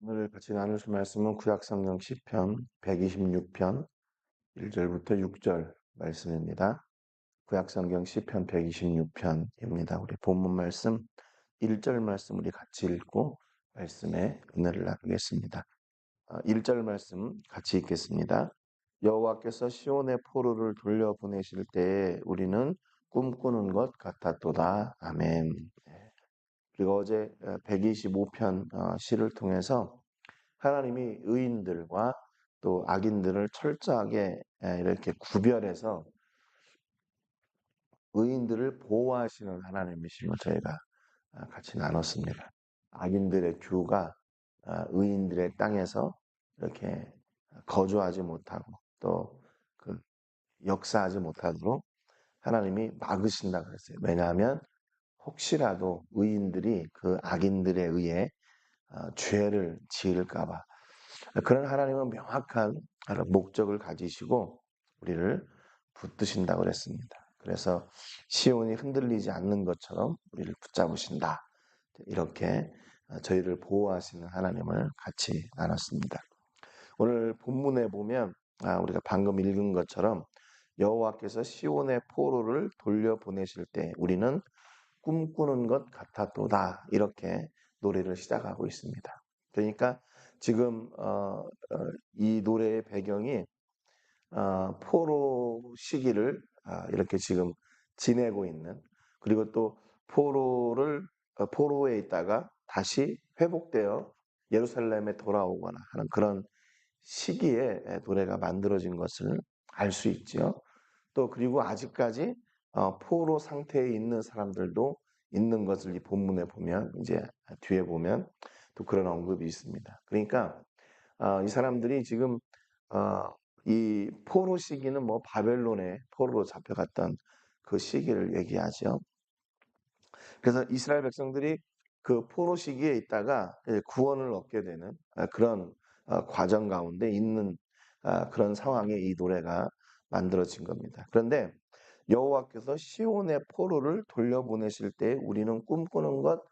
오늘 같이 나눌 말씀은 구약성경 10편 126편 1절부터 6절 말씀입니다. 구약성경 10편 126편입니다. 우리 본문 말씀 1절 말씀 우리 같이 읽고 말씀에 은혜를 나누겠습니다. 1절 아, 말씀 같이 읽겠습니다. 여호와께서 시온의 포로를 돌려보내실 때에 우리는 꿈꾸는 것 같았도다. 아멘. 그리고 어제 125편 어, 어, 시를 통해서 하나님이 의인들과 또 악인들을 철저하게 이렇게 구별해서 의인들을 보호하시는 하나님이심을 저희가 아, 같이 나눴습니다. 악인들의 아, 의인들의 땅에서 이렇게 거주하지 못하고 또 그 역사하지 못하도록 하나님이 막으신다 그랬어요. 왜냐하면 혹시라도 의인들이 그 악인들에 의해 어, 죄를 지을까봐 그런 하나님은 명확한 목적을 가지시고 우리를 붙드신다고 그랬습니다. 그래서 시온이 흔들리지 않는 것처럼 우리를 붙잡으신다. 이렇게 어, 저희를 보호하시는 하나님을 같이 나눴습니다. 오늘 본문에 보면 아, 우리가 방금 읽은 것처럼 여호와께서 시온의 포로를 돌려 보내실 때 우리는 꿈꾸는 것 같았도다. 이렇게 노래를 시작하고 있습니다. 그러니까 지금 어, 어, 이 노래의 배경이 어, 포로 시기를 아, 이렇게 지금 지내고 있는 그리고 또 포로를 어, 포로에 있다가 다시 회복되어 예루살렘에 돌아오거나 하는 그런 시기에 노래가 만들어진 것을 알 수 있죠. 또 그리고 아직까지 어, 포로 상태에 있는 사람들도 있는 것을 이 본문에 보면 이제 뒤에 보면 또 그런 언급이 있습니다. 그러니까 어, 이 사람들이 지금 어, 이 포로 시기는 뭐 바벨론에 포로로 잡혀갔던 그 시기를 얘기하죠. 그래서 이스라엘 백성들이 그 포로 시기에 있다가 구원을 얻게 되는 아, 그런 어, 과정 가운데 있는 아, 그런 상황에 이 노래가 만들어진 겁니다. 그런데 여호와께서 시온의 포로를 돌려보내실 때 우리는 꿈꾸는 것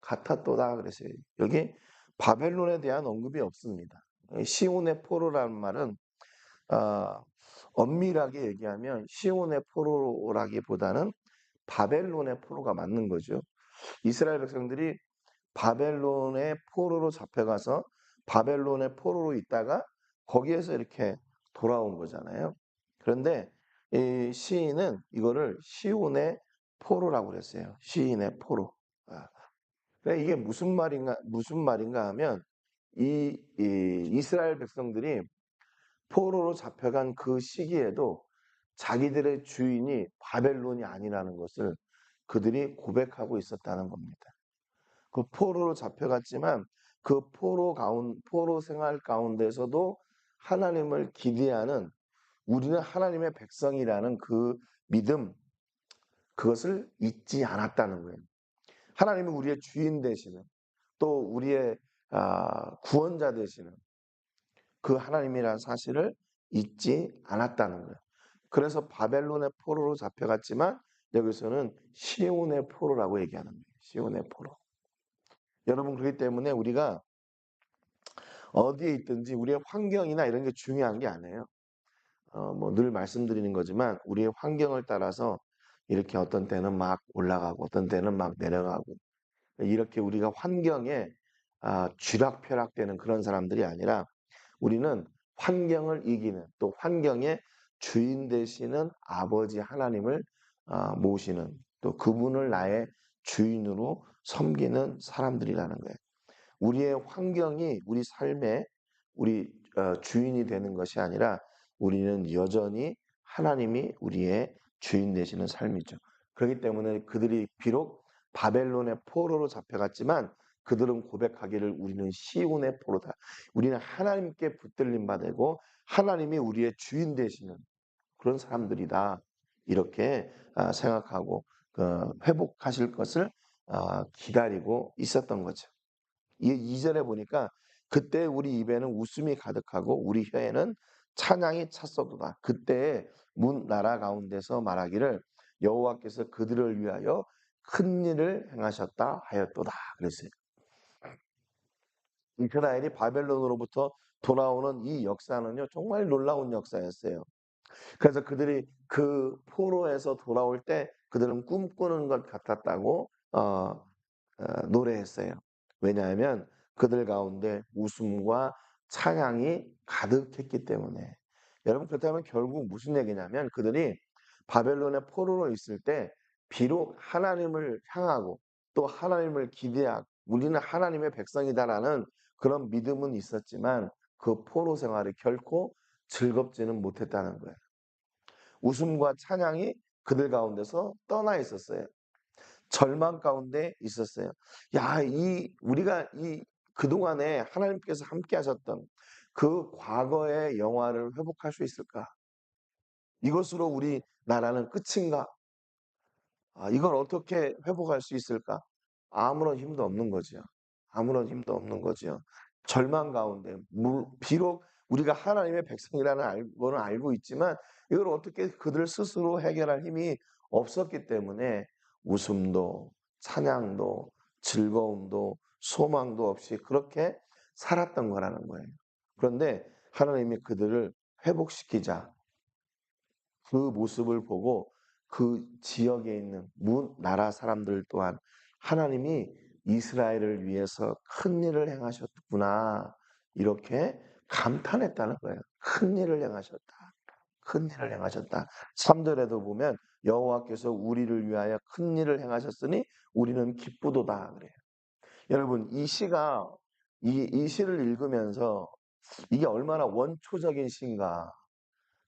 같았도다 그랬어요. 여기 바벨론에 대한 언급이 없습니다. 시온의 포로라는 말은 어, 엄밀하게 얘기하면 시온의 포로라기보다는 바벨론의 포로가 맞는 거죠. 이스라엘 백성들이 바벨론의 포로로 잡혀가서 바벨론의 포로로 있다가 거기에서 이렇게 돌아온 거잖아요. 그런데 이 시인은 이거를 시온의 포로라고 그랬어요. 시인의 포로. 아. 그러니까 이게 무슨 말인가 무슨 말인가 하면 이, 이 이스라엘 백성들이 포로로 잡혀간 그 시기에도 자기들의 주인이 바벨론이 아니라는 것을 그들이 고백하고 있었다는 겁니다. 그 포로로 잡혀갔지만 그 포로 가운 포로 생활 가운데서도 하나님을 기대하는 우리는 하나님의 백성이라는 그 믿음, 그것을 잊지 않았다는 거예요. 하나님은 우리의 주인 되시는 또 우리의 아, 구원자 되시는 그 하나님이라는 사실을 잊지 않았다는 거예요. 그래서 바벨론의 포로로 잡혀갔지만 여기서는 시온의 포로라고 얘기하는 거예요. 시온의 포로. 여러분 그렇기 때문에 우리가 어디에 있든지 우리의 환경이나 이런 게 중요한 게 아니에요. 어, 뭐 늘 말씀드리는 거지만 우리의 환경을 따라서 이렇게 어떤 때는 막 올라가고 어떤 때는 막 내려가고 이렇게 우리가 환경에 아, 쥐락펴락되는 그런 사람들이 아니라 우리는 환경을 이기는 또 환경의 주인 되시는 아버지 하나님을 아, 모시는 또 그분을 나의 주인으로 섬기는 사람들이라는 거예요. 우리의 환경이 우리 삶의 우리 어, 주인이 되는 것이 아니라 우리는 여전히 하나님이 우리의 주인 되시는 삶이죠. 그렇기 때문에 그들이 비록 바벨론의 포로로 잡혀갔지만 그들은 고백하기를 우리는 시온의 포로다. 우리는 하나님께 붙들림 받고 하나님이 우리의 주인 되시는 그런 사람들이다. 이렇게 아, 생각하고 그 회복하실 것을 아, 기다리고 있었던 거죠. 이 2절에 보니까 그때 우리 입에는 웃음이 가득하고 우리 혀에는 찬양이 찼어도다. 그때 문 나라 가운데서 말하기를 여호와께서 그들을 위하여 큰 일을 행하셨다 하였도다. 그랬어요. 이스라엘이 바벨론으로부터 돌아오는 이 역사는요, 정말 놀라운 역사였어요. 그래서 그들이 그 포로에서 돌아올 때 그들은 꿈꾸는 것 같았다고 어, 어, 노래했어요. 왜냐하면 그들 가운데 웃음과 찬양이 가득했기 때문에. 여러분 그렇다면 결국 무슨 얘기냐면 그들이 바벨론의 포로로 있을 때 비록 하나님을 향하고 또 하나님을 기대하고 우리는 하나님의 백성이다라는 그런 믿음은 있었지만 그 포로 생활이 결코 즐겁지는 못했다는 거예요. 웃음과 찬양이 그들 가운데서 떠나 있었어요. 절망 가운데 있었어요. 야, 이 우리가 이 그동안에 하나님께서 함께 하셨던 그 과거의 영화를 회복할 수 있을까? 이것으로 우리 나라는 끝인가? 아, 이걸 어떻게 회복할 수 있을까? 아무런 힘도 없는 거죠. 아무런 힘도 없는 거죠. 절망 가운데 비록 우리가 하나님의 백성이라는 거는 알고 있지만 이걸 어떻게 그들 스스로 해결할 힘이 없었기 때문에 웃음도 찬양도 즐거움도 소망도 없이 그렇게 살았던 거라는 거예요. 그런데 하나님이 그들을 회복시키자 그 모습을 보고 그 지역에 있는 문 나라 사람들 또한 하나님이 이스라엘을 위해서 큰 일을 행하셨구나 이렇게 감탄했다는 거예요. 큰 일을 행하셨다. 큰 일을 행하셨다. 3절에도 보면 여호와께서 우리를 위하여 큰 일을 행하셨으니 우리는 기쁘도다 그래요. 여러분 이 시가 이, 이 시를 읽으면서 이게 얼마나 원초적인 시인가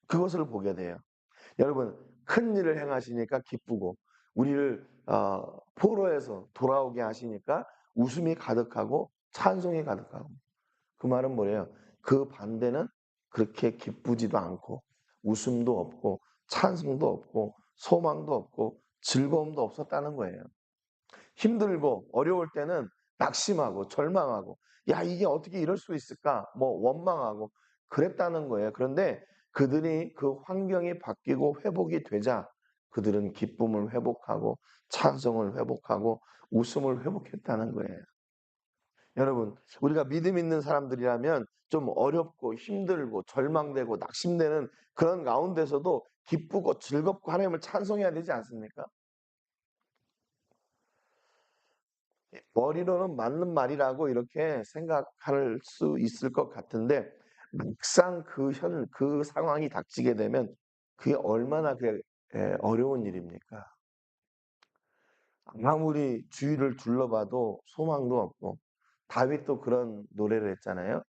그것을 보게 돼요. 여러분 큰 일을 행하시니까 기쁘고 우리를 어, 포로에서 돌아오게 하시니까 웃음이 가득하고 찬송이 가득하고 그 말은 뭐래요? 그 반대는 그렇게 기쁘지도 않고 웃음도 없고 찬송도 없고 소망도 없고 즐거움도 없었다는 거예요. 힘들고 어려울 때는 낙심하고 절망하고 야 이게 어떻게 이럴 수 있을까 뭐 원망하고 그랬다는 거예요. 그런데 그들이 그 환경이 바뀌고 회복이 되자 그들은 기쁨을 회복하고 찬송을 회복하고 웃음을 회복했다는 거예요. 여러분, 우리가 믿음 있는 사람들이라면 좀 어렵고 힘들고 절망되고 낙심되는 그런 가운데서도 기쁘고 즐겁고 하나님을 찬송해야 되지 않습니까? 머리로는 맞는 말이라고 이렇게 생각할 수 있을 것 같은데 막상 그 현, 그 상황이 닥치게 되면 그게 얼마나 그 어려운 일입니까? 아무리 주위를 둘러봐도 소망도 없고 다윗도 그런 노래를 했잖아요.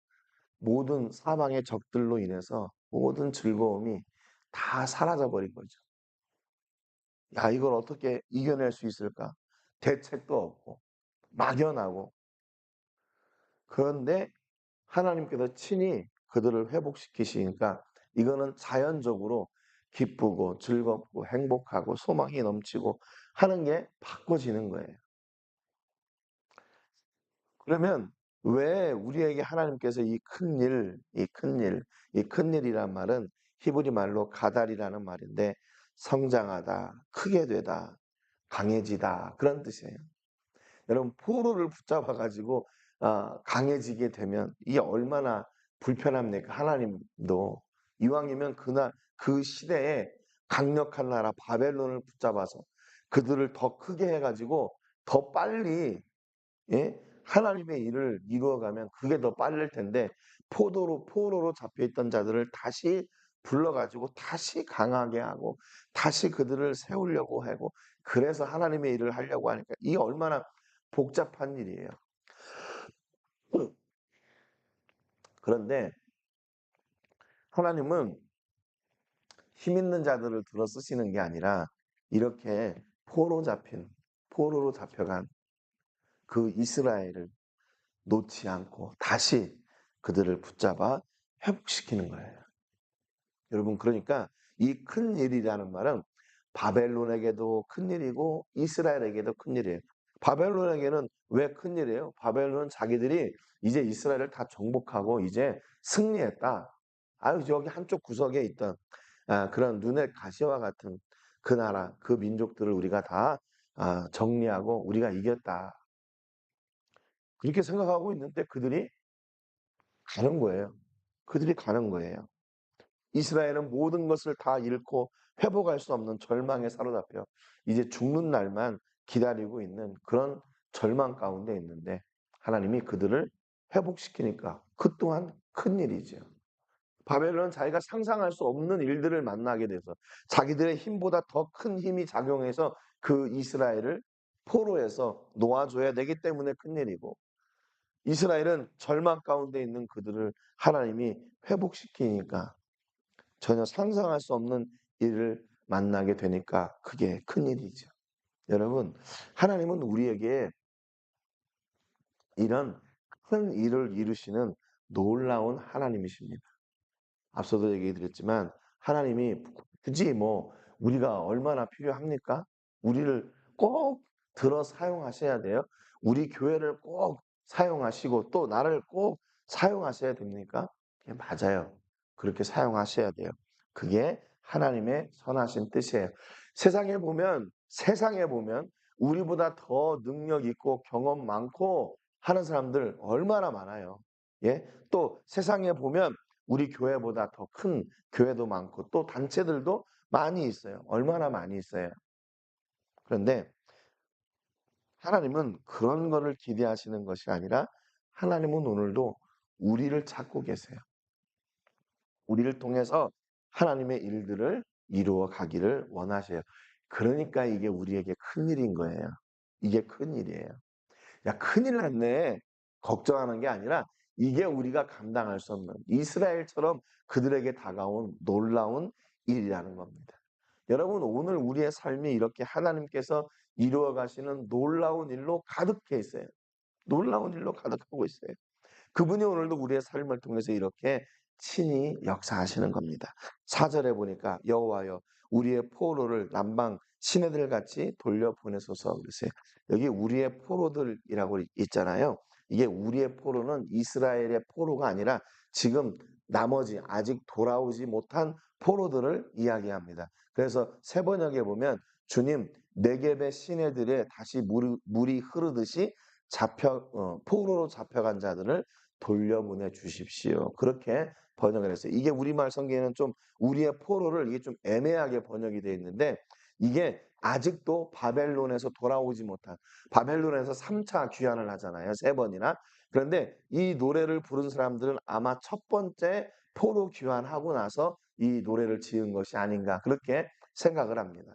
모든 사방의 적들로 인해서 모든 즐거움이 다 사라져 버린 거죠. 야, 이걸 어떻게 이겨낼 수 있을까? 대책도 없고 막연하고 그런데 하나님께서 친히 그들을 회복시키시니까 이거는 자연적으로 기쁘고 즐겁고 행복하고 소망이 넘치고 하는 게 바꿔지는 거예요. 그러면 왜 우리에게 하나님께서 이 큰 일, 이 큰 일, 이 큰 일이란 말은 히브리 말로 가달이라는 말인데 성장하다, 크게 되다, 강해지다 그런 뜻이에요. 여러분 포로를 붙잡아 가지고 어, 강해지게 되면 이게 얼마나 불편합니까? 하나님도 이왕이면 그날 그 시대에 강력한 나라 바벨론을 붙잡아서 그들을 더 크게 해가지고 더 빨리 예? 하나님의 일을 이루어가면 그게 더 빠를 텐데 포도로 포로로 잡혀있던 자들을 다시 불러가지고 다시 강하게 하고 다시 그들을 세우려고 하고 그래서 하나님의 일을 하려고 하니까 이 얼마나 복잡한 일이에요. 그런데 하나님은 힘 있는 자들을 들어 쓰시는 게 아니라 이렇게 포로 잡힌 포로로 잡혀간 그 이스라엘을 놓지 않고 다시 그들을 붙잡아 회복시키는 거예요. 여러분 그러니까 이 큰 일이라는 말은 바벨론에게도 큰 일이고 이스라엘에게도 큰 일이에요. 바벨론에게는 왜 큰 일이에요? 바벨론은 자기들이 이제 이스라엘을 다 정복하고 이제 승리했다. 아유 저기 한쪽 구석에 있던 아, 그런 눈의 가시와 같은 그 나라, 그 민족들을 우리가 다 아, 정리하고 우리가 이겼다. 그렇게 생각하고 있는데 그들이 가는 거예요. 그들이 가는 거예요. 이스라엘은 모든 것을 다 잃고 회복할 수 없는 절망에 사로잡혀 이제 죽는 날만 기다리고 있는 그런 절망 가운데 있는데 하나님이 그들을 회복시키니까 그 또한 큰 일이죠. 바벨론은 자기가 상상할 수 없는 일들을 만나게 돼서 자기들의 힘보다 더 큰 힘이 작용해서 그 이스라엘을 포로에서 놓아줘야 되기 때문에 큰일이고 이스라엘은 절망 가운데 있는 그들을 하나님이 회복시키니까 전혀 상상할 수 없는 일을 만나게 되니까 그게 큰일이죠. 여러분 하나님은 우리에게 이런 큰 일을 이루시는 놀라운 하나님이십니다. 앞서도 얘기 드렸지만 하나님이 굳이 뭐 우리가 얼마나 필요합니까? 우리를 꼭 들어 사용하셔야 돼요. 우리 교회를 꼭 사용하시고 또 나를 꼭 사용하셔야 됩니까? 예, 맞아요. 그렇게 사용하셔야 돼요. 그게 하나님의 선하신 뜻이에요. 세상에 보면 세상에 보면 우리보다 더 능력 있고 경험 많고 하는 사람들 얼마나 많아요. 예? 또 세상에 보면 우리 교회보다 더 큰 교회도 많고 또 단체들도 많이 있어요. 얼마나 많이 있어요. 그런데 하나님은 그런 거를 기대하시는 것이 아니라 하나님은 오늘도 우리를 찾고 계세요. 우리를 통해서 하나님의 일들을 이루어 가기를 원하셔요. 그러니까 이게 우리에게 큰 일인 거예요. 이게 큰 일이에요. 야, 큰일 났네. 걱정하는 게 아니라 이게 우리가 감당할 수 없는 이스라엘처럼 그들에게 다가온 놀라운 일이라는 겁니다. 여러분, 오늘 우리의 삶이 이렇게 하나님께서 이루어 가시는 놀라운 일로 가득해 있어요. 놀라운 일로 가득하고 있어요. 그분이 오늘도 우리의 삶을 통해서 이렇게 친히 역사하시는 겁니다. 사절에 보니까 여호와여 우리의 포로를 남방 시내들 같이 돌려보내소서 그러세요. 여기 우리의 포로들이라고 있잖아요. 이게 우리의 포로는 이스라엘의 포로가 아니라 지금 나머지 아직 돌아오지 못한 포로들을 이야기합니다. 그래서 세 번역에 보면 주님 네겝의 시내들에 다시 물이, 물이 흐르듯이 잡혀 어, 포로로 잡혀간 자들을 돌려보내 주십시오. 그렇게 번역을 했어요. 이게 우리말 성경에는 좀 우리의 포로를 이게 좀 애매하게 번역이 되어 있는데 이게 아직도 바벨론에서 돌아오지 못한 바벨론에서 3차 귀환을 하잖아요. 세 번이나. 그런데 이 노래를 부른 사람들은 아마 첫 번째 포로 귀환하고 나서 이 노래를 지은 것이 아닌가 그렇게 생각을 합니다.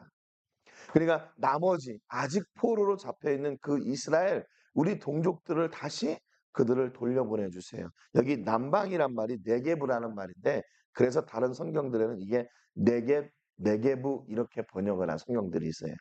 그러니까 나머지 아직 포로로 잡혀 있는 그 이스라엘 우리 동족들을 다시 그들을 돌려보내 주세요. 여기 남방이란 말이 네게브라는 말인데 그래서 다른 성경들에는 이게 네게 네게부 이렇게 번역을 한 성경들이 있어요.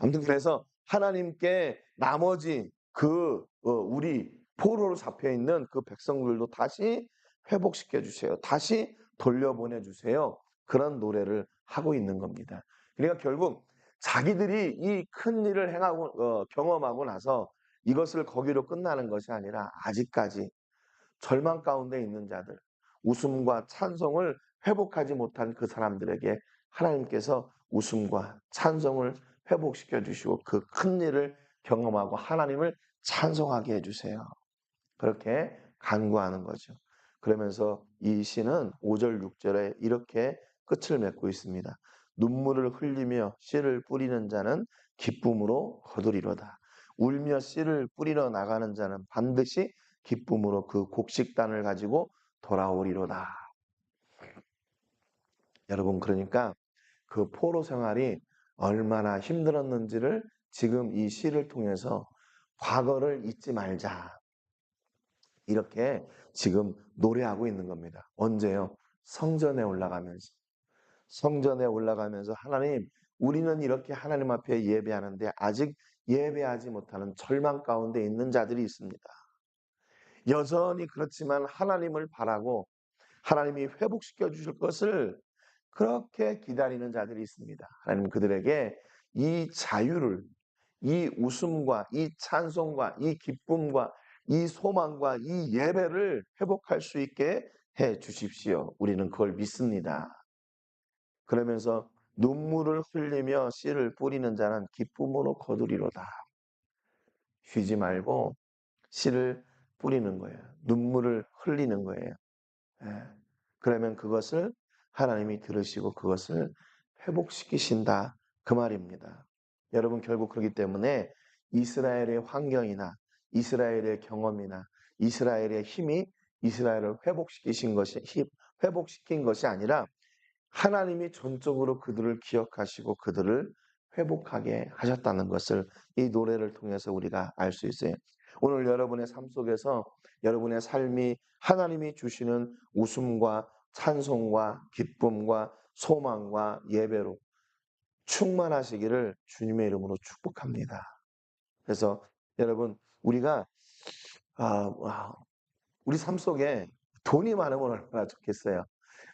아무튼 그래서 하나님께 나머지 그 어, 우리 포로로 잡혀 있는 그 백성들도 다시 회복시켜 주세요. 다시 돌려보내 주세요. 그런 노래를 하고 있는 겁니다. 그러니까 결국 자기들이 이 큰 일을 행하고 어, 경험하고 나서 이것을 거기로 끝나는 것이 아니라 아직까지 절망 가운데 있는 자들, 웃음과 찬송을 회복하지 못한 그 사람들에게 하나님께서 웃음과 찬송을 회복시켜 주시고 그 큰 일을 경험하고 하나님을 찬송하게 해주세요. 그렇게 간구하는 거죠. 그러면서 이 시는 5절, 6절에 이렇게 끝을 맺고 있습니다. 눈물을 흘리며 씨를 뿌리는 자는 기쁨으로 거두리로다. 울며 씨를 뿌리러 나가는 자는 반드시 기쁨으로 그 곡식단을 가지고 돌아오리로다. 여러분 그러니까 그 포로 생활이 얼마나 힘들었는지를 지금 이 시를 통해서 과거를 잊지 말자. 이렇게 지금 노래하고 있는 겁니다. 언제요? 성전에 올라가면서. 성전에 올라가면서 하나님, 우리는 이렇게 하나님 앞에 예배하는데 아직 예배하지 못하는 절망 가운데 있는 자들이 있습니다. 여전히 그렇지만 하나님을 바라고 하나님이 회복시켜 주실 것을 그렇게 기다리는 자들이 있습니다. 하나님 그들에게 이 자유를, 이 웃음과 이 찬송과 이 기쁨과 이 소망과 이 예배를 회복할 수 있게 해 주십시오. 우리는 그걸 믿습니다. 그러면서 눈물을 흘리며 씨를 뿌리는 자는 기쁨으로 거두리로다. 쉬지 말고 씨를 뿌리는 거예요. 눈물을 흘리는 거예요. 예. 그러면 그것을 하나님이 들으시고 그것을 회복시키신다. 그 말입니다. 여러분 결국 그렇기 때문에 이스라엘의 환경이나 이스라엘의 경험이나 이스라엘의 힘이 이스라엘을 회복시키신 것이 회복시킨 것이 아니라 하나님이 전적으로 그들을 기억하시고 그들을 회복하게 하셨다는 것을 이 노래를 통해서 우리가 알 수 있어요. 오늘 여러분의 삶 속에서 여러분의 삶이 하나님이 주시는 웃음과 찬송과 기쁨과 소망과 예배로 충만하시기를 주님의 이름으로 축복합니다. 그래서 여러분 우리가 아, 우리 삶 속에 돈이 많으면 얼마나 좋겠어요.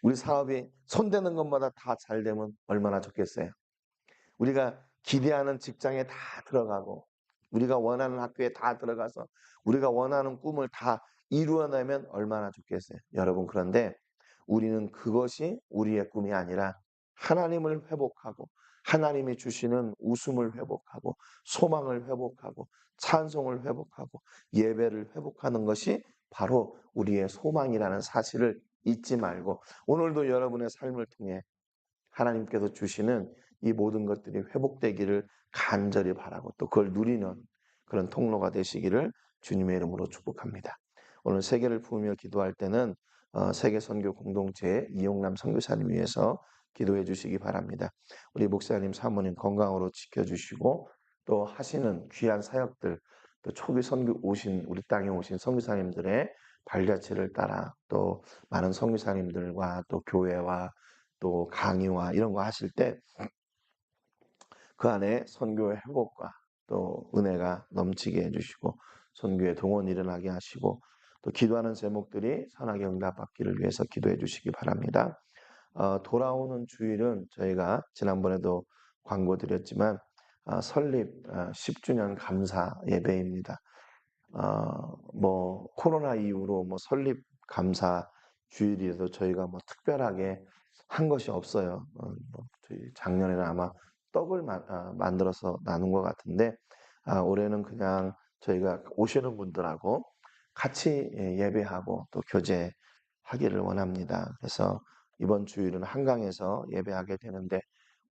우리 사업이 손대는 것마다 다 잘 되면 얼마나 좋겠어요. 우리가 기대하는 직장에 다 들어가고 우리가 원하는 학교에 다 들어가서 우리가 원하는 꿈을 다 이루어내면 얼마나 좋겠어요. 여러분 그런데 우리는 그것이 우리의 꿈이 아니라 하나님을 회복하고 하나님이 주시는 웃음을 회복하고 소망을 회복하고 찬송을 회복하고 예배를 회복하는 것이 바로 우리의 소망이라는 사실을 잊지 말고 오늘도 여러분의 삶을 통해 하나님께서 주시는 이 모든 것들이 회복되기를 간절히 바라고 또 그걸 누리는 그런 통로가 되시기를 주님의 이름으로 축복합니다. 오늘 세계를 품으며 기도할 때는 어, 세계 선교 공동체 이용남 선교사님 위해서 기도해 주시기 바랍니다. 우리 목사님 사모님 건강으로 지켜주시고 또 하시는 귀한 사역들 또 초기 선교 오신 우리 땅에 오신 선교사님들의 발자취를 따라 또 많은 선교사님들과 또 교회와 또 강의와 이런 거 하실 때 그 안에 선교의 회복과 또 은혜가 넘치게 해주시고 선교의 동원 일어나게 하시고 또 기도하는 제목들이 선하게 응답받기를 위해서 기도해 주시기 바랍니다. 어, 돌아오는 주일은 저희가 지난번에도 광고 드렸지만 어, 설립 어, 10주년 감사 예배입니다. 어, 뭐 코로나 이후로 뭐 설립 감사 주일이라도 저희가 뭐 특별하게 한 것이 없어요. 어, 뭐 작년에는 아마 떡을 마, 아, 만들어서 나눈 것 같은데 아, 올해는 그냥 저희가 오시는 분들하고 같이 예, 예배하고 또 교제하기를 원합니다. 그래서 이번 주일은 한강에서 예배하게 되는데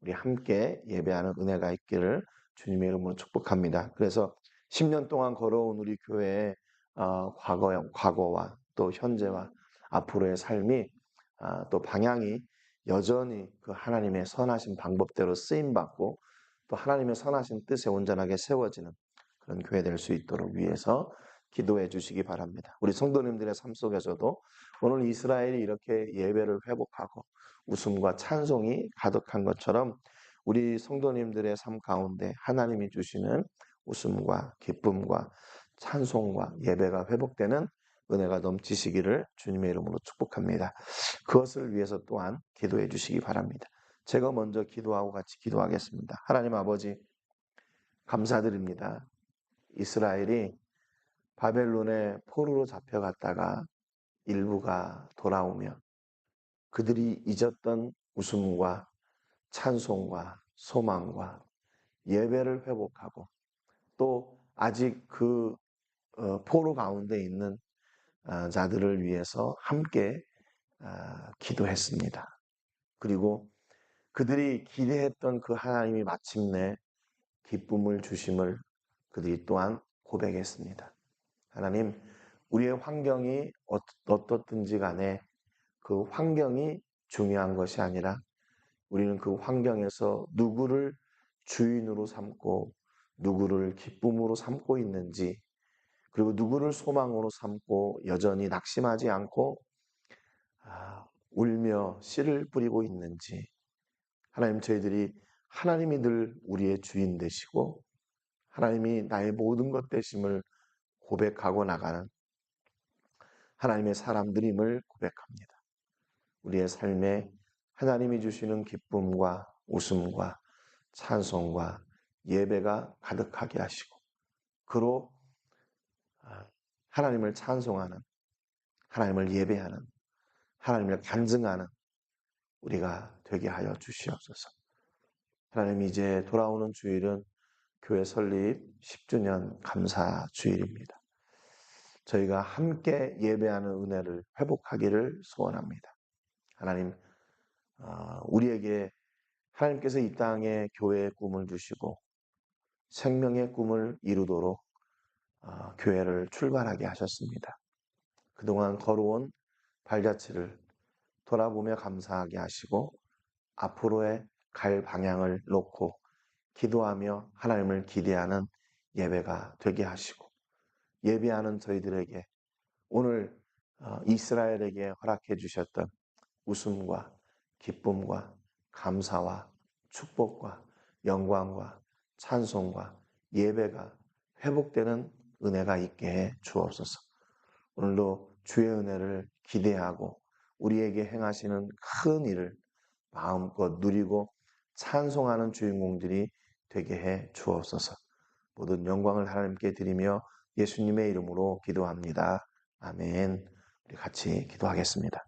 우리 함께 예배하는 은혜가 있기를 주님의 이름으로 축복합니다. 그래서 10년 동안 걸어온 우리 교회의 어, 과거, 과거와 또 현재와 앞으로의 삶이 아, 또 방향이 여전히 그 하나님의 선하신 방법대로 쓰임 받고 또 하나님의 선하신 뜻에 온전하게 세워지는 그런 교회 될 수 있도록 위해서 기도해 주시기 바랍니다. 우리 성도님들의 삶 속에서도 오늘 이스라엘이 이렇게 예배를 회복하고 웃음과 찬송이 가득한 것처럼 우리 성도님들의 삶 가운데 하나님이 주시는 웃음과 기쁨과 찬송과 예배가 회복되는 은혜가 넘치시기를 주님의 이름으로 축복합니다. 그것을 위해서 또한 기도해 주시기 바랍니다. 제가 먼저 기도하고 같이 기도하겠습니다. 하나님 아버지, 감사드립니다. 이스라엘이 바벨론의 포로로 잡혀갔다가 일부가 돌아오며 그들이 잊었던 웃음과 찬송과 소망과 예배를 회복하고 또 아직 그 어, 포로 가운데 있는 아, 자들을 위해서 함께 아, 기도했습니다. 그리고 그들이 기대했던 그 하나님이 마침내 기쁨을 주심을 그들이 또한 고백했습니다. 하나님, 우리의 환경이 어떻든지 간에 그 환경이 중요한 것이 아니라 우리는 그 환경에서 누구를 주인으로 삼고 누구를 기쁨으로 삼고 있는지 그리고 누구를 소망으로 삼고 여전히 낙심하지 않고 아, 울며 씨를 뿌리고 있는지 하나님 저희들이 하나님이 늘 우리의 주인 되시고 하나님이 나의 모든 것 되심을 고백하고 나가는 하나님의 사람들임을 고백합니다. 우리의 삶에 하나님이 주시는 기쁨과 웃음과 찬송과 예배가 가득하게 하시고 그로 아, 하나님을 찬송하는 하나님을 예배하는 하나님을 간증하는 우리가 되게 하여 주시옵소서. 하나님 이제 돌아오는 주일은 교회 설립 10주년 감사 주일입니다. 저희가 함께 예배하는 은혜를 회복하기를 소원합니다. 하나님, 어, 우리에게 하나님께서 이 땅에 교회의 꿈을 주시고 생명의 꿈을 이루도록 어, 교회를 출발하게 하셨습니다. 그동안 걸어온 발자취를 돌아보며 감사하게 하시고 앞으로의 갈 방향을 놓고 기도하며 하나님을 기대하는 예배가 되게 하시고 예배하는 저희들에게 오늘 어, 이스라엘에게 허락해 주셨던 웃음과 기쁨과 감사와 축복과 영광과 찬송과 예배가 회복되는 은혜가 있게 해 주옵소서. 오늘도 주의 은혜를 기대하고 우리에게 행하시는 큰 일을 마음껏 누리고 찬송하는 주인공들이 되게 해 주옵소서. 모든 영광을 하나님께 드리며 예수님의 이름으로 기도합니다. 아멘. 우리 같이 기도하겠습니다.